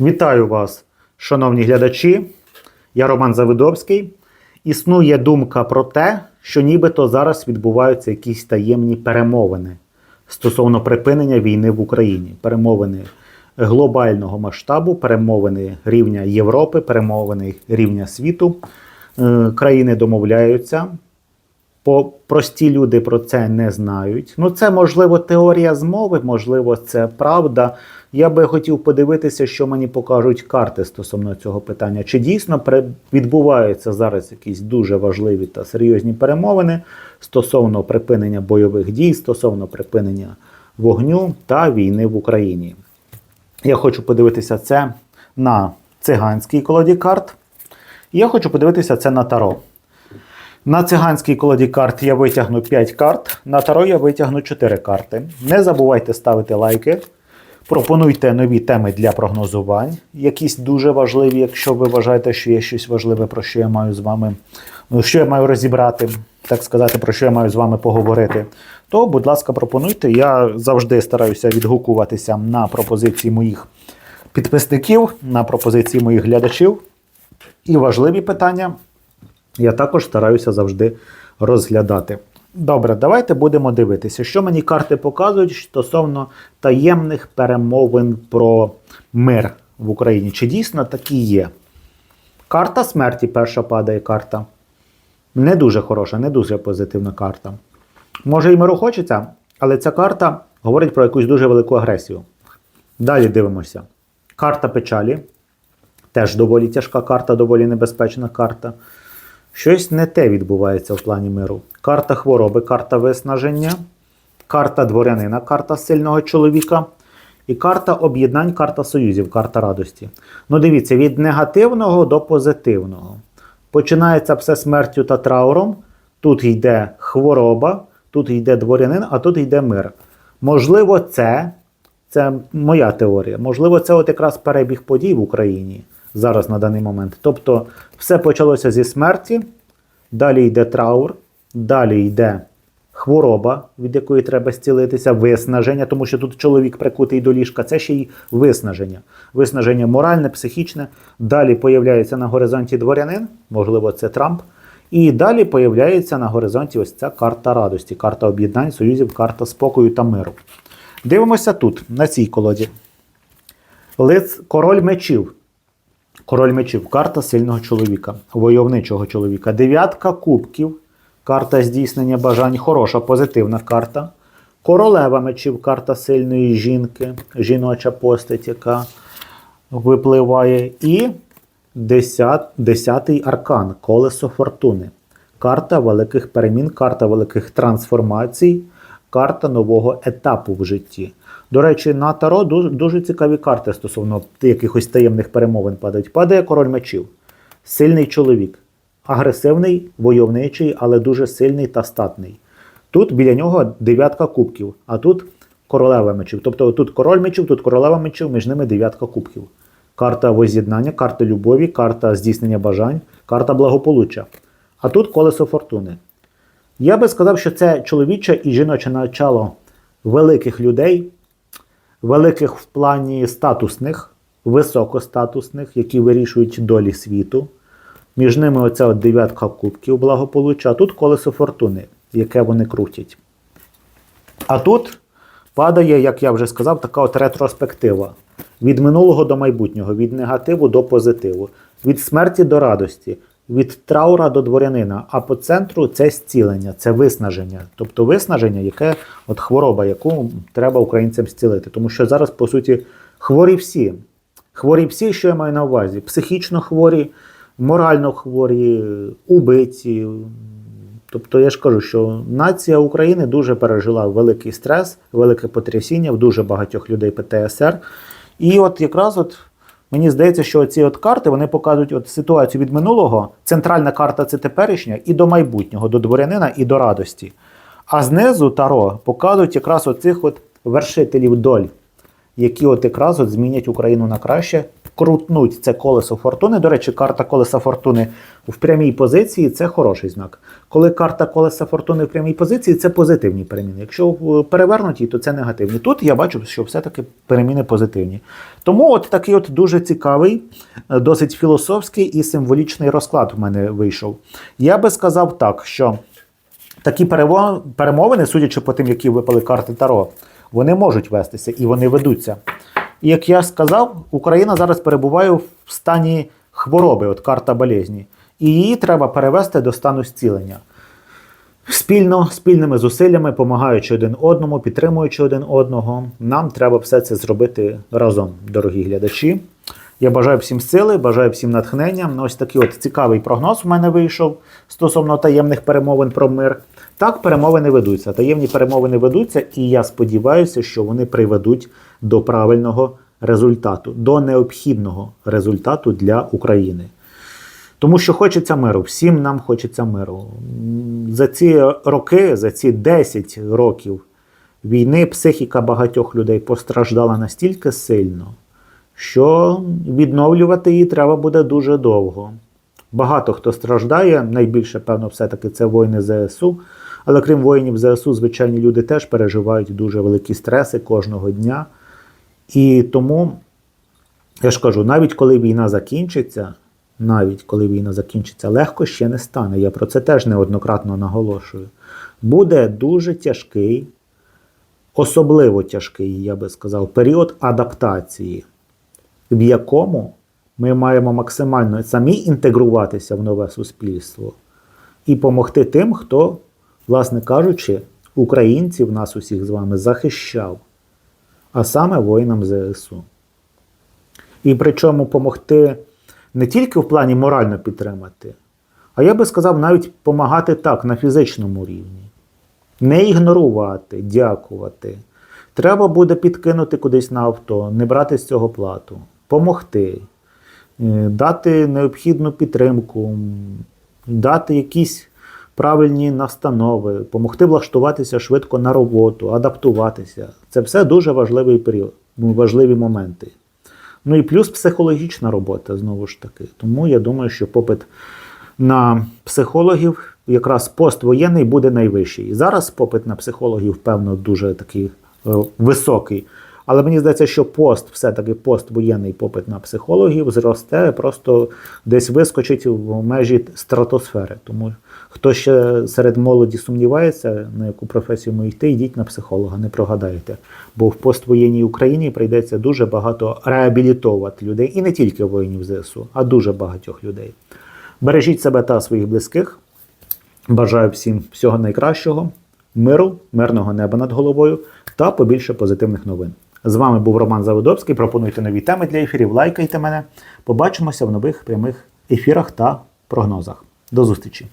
Вітаю вас, шановні глядачі. Я Роман Завидовський. Існує думка про те, що нібито зараз відбуваються якісь таємні перемовини стосовно припинення війни в Україні. Перемовини глобального масштабу, перемовини рівня Європи, перемовини рівня світу. Е, Країни домовляються. По прості люди про це не знають. Ну, це можливо теорія змови, можливо, це правда. Я би хотів подивитися, що мені покажуть карти стосовно цього питання. Чи дійсно відбуваються зараз якісь дуже важливі та серйозні перемовини стосовно припинення бойових дій, стосовно припинення вогню та війни в Україні? Я хочу подивитися це на циганській колоді карт. Я хочу подивитися це на таро. На циганській колоді карт я витягну 5 карт, на таро я витягну 4 карти. Не забувайте ставити лайки. Пропонуйте нові теми для прогнозувань, якісь дуже важливі, якщо ви вважаєте, що є щось важливе, про що я маю з вами, ну, що я маю розібрати, так сказати, про що я маю з вами поговорити. То, будь ласка, пропонуйте. Я завжди стараюся відгукуватися на пропозиції моїх підписників, на пропозиції моїх глядачів. І важливі питання я також стараюся завжди розглядати. Добре, давайте будемо дивитися, що мені карти показують стосовно таємних перемовин про мир в Україні. Чи дійсно такі є? Карта смерті перша падає карта. Не дуже хороша, не дуже позитивна карта. Може і миру хочеться, але ця карта говорить про якусь дуже велику агресію. Далі дивимося. Карта печалі. Теж доволі тяжка карта, доволі небезпечна карта. Щось не те відбувається в плані миру. Карта хвороби, карта виснаження, карта дворянина, карта сильного чоловіка. І карта об'єднань, карта союзів, карта радості. Ну, дивіться, від негативного до позитивного. Починається все смертю та трауром. Тут йде хвороба, тут йде дворянин, а тут йде мир. Можливо, це, це моя теорія. Можливо, це от якраз перебіг подій в Україні зараз на даний момент. Тобто, все почалося зі смерті, далі йде траур, далі йде хвороба, від якої треба зцілитися, виснаження, тому що тут чоловік прикутий до ліжка, це ще й виснаження. Виснаження моральне, психічне. Далі появляється на горизонті дворянин, можливо, це Трамп. І далі появляється на горизонті ось ця карта радості, карта об'єднань, союзів, карта спокою та миру. Дивимося тут, на цій колоді. Лиц король мечів. Король мечів, карта сильного чоловіка, войовничого чоловіка. Дев'ятка кубків, карта здійснення бажань, хороша, позитивна карта. Королева мечів, карта сильної жінки, жіноча постать, яка випливає. І десят, десятий аркан, колесо фортуни. Карта великих перемін, карта великих трансформацій, карта нового етапу в житті. До речі, на Таро дуже, цікаві карти стосовно якихось таємних перемовин падають. Падає король мечів, сильний чоловік, агресивний, войовничий, але дуже сильний та статний. Тут біля нього дев'ятка кубків, а тут королева мечів. Тобто тут король мечів, тут королева мечів, між ними дев'ятка кубків. Карта воз'єднання, карта любові, карта здійснення бажань, карта благополуччя. А тут колесо фортуни. Я би сказав, що це чоловіче і жіноче начало великих людей, великих в плані статусних, високостатусних, які вирішують долі світу. Між ними оця от дев'ятка кубків благополуччя, а тут колесо фортуни, яке вони крутять. А тут падає, як я вже сказав, така от ретроспектива. Від минулого до майбутнього, від негативу до позитиву, від смерті до радості, від траура до дворянина. А по центру це зцілення, це виснаження. Тобто виснаження, яке от хвороба, яку треба українцям зцілити. Тому що зараз, по суті, хворі всі. Хворі всі, що я маю на увазі: психічно хворі, морально хворі, убиті. Тобто я ж кажу, що нація України дуже пережила великий стрес, велике потрясіння в дуже багатьох людей ПТСР. І от якраз от мені здається, що ці от карти вони показують от ситуацію від минулого. Центральна карта це теперішня, і до майбутнього, до дворянина і до радості. А знизу Таро показують якраз оцих от вершителів доль, які от якраз от змінять Україну на краще крутнуть це колесо фортуни. До речі, карта колеса фортуни в прямій позиції це хороший знак. Коли карта колеса фортуни в прямій позиції, це позитивні переміни. Якщо в перевернутій, то це негативні. Тут я бачу, що все-таки переміни позитивні. Тому от такий от дуже цікавий, е, досить філософський і символічний розклад в мене вийшов. Я би сказав так, що такі перемовини, судячи по тим, які випали карти Таро, вони можуть вестися і вони ведуться. І як я сказав, Україна зараз перебуває в стані хвороби, от карта болезні, і її треба перевести до стану зцілення. Спільно, спільними зусиллями, допомагаючи один одному, підтримуючи один одного, нам треба все це зробити разом, дорогі глядачі. Я бажаю всім сили, бажаю всім натхнення. Ну, Ось такий от цікавий прогноз у мене вийшов стосовно таємних перемовин про мир. Так, перемовини ведуться. Таємні перемовини ведуться, і я сподіваюся, що вони приведуть до правильного результату, до необхідного результату для України. Тому що хочеться миру, всім нам хочеться миру. За ці роки, за ці 10 років війни психіка багатьох людей постраждала настільки сильно, що відновлювати її треба буде дуже довго. Багато хто страждає, найбільше, певно, все-таки це воїни ЗСУ. Але крім воїнів ЗСУ, звичайні люди теж переживають дуже великі стреси кожного дня. І тому я ж кажу, навіть коли війна закінчиться, навіть коли війна закінчиться, легко ще не стане. Я про це теж неоднократно наголошую. Буде дуже тяжкий, особливо тяжкий, я би сказав, період адаптації, в якому ми маємо максимально самі інтегруватися в нове суспільство і допомогти тим, хто, власне кажучи, українців нас усіх з вами захищав, а саме воїнам ЗСУ. І причому допомогти не тільки в плані морально підтримати, а я би сказав, навіть допомагати так, на фізичному рівні. Не ігнорувати, дякувати. Треба буде підкинути кудись на авто, не брати з цього плату, помогти, е, дати необхідну підтримку, дати якісь правильні настанови, допомогти влаштуватися швидко на роботу, адаптуватися. Це все дуже важливий період, ну, важливі моменти. Ну і плюс психологічна робота, знову ж таки. Тому я думаю, що попит на психологів якраз поствоєнний буде найвищий. І зараз попит на психологів, певно, дуже такий е, високий. Але мені здається, що пост, все-таки поствоєнний попит на психологів зросте, просто десь вискочить в межі стратосфери. Тому хто ще серед молоді сумнівається, на яку професію ми йти, йдіть на психолога, не прогадаєте. Бо в поствоєнній Україні прийдеться дуже багато реабілітовувати людей, і не тільки воїнів ЗСУ, а дуже багатьох людей. Бережіть себе та своїх близьких. Бажаю всім всього найкращого, миру, мирного неба над головою та побільше позитивних новин. З вами був Роман Заводовський. Пропонуйте нові теми для ефірів, лайкайте мене. Побачимося в нових прямих ефірах та прогнозах. До зустрічі!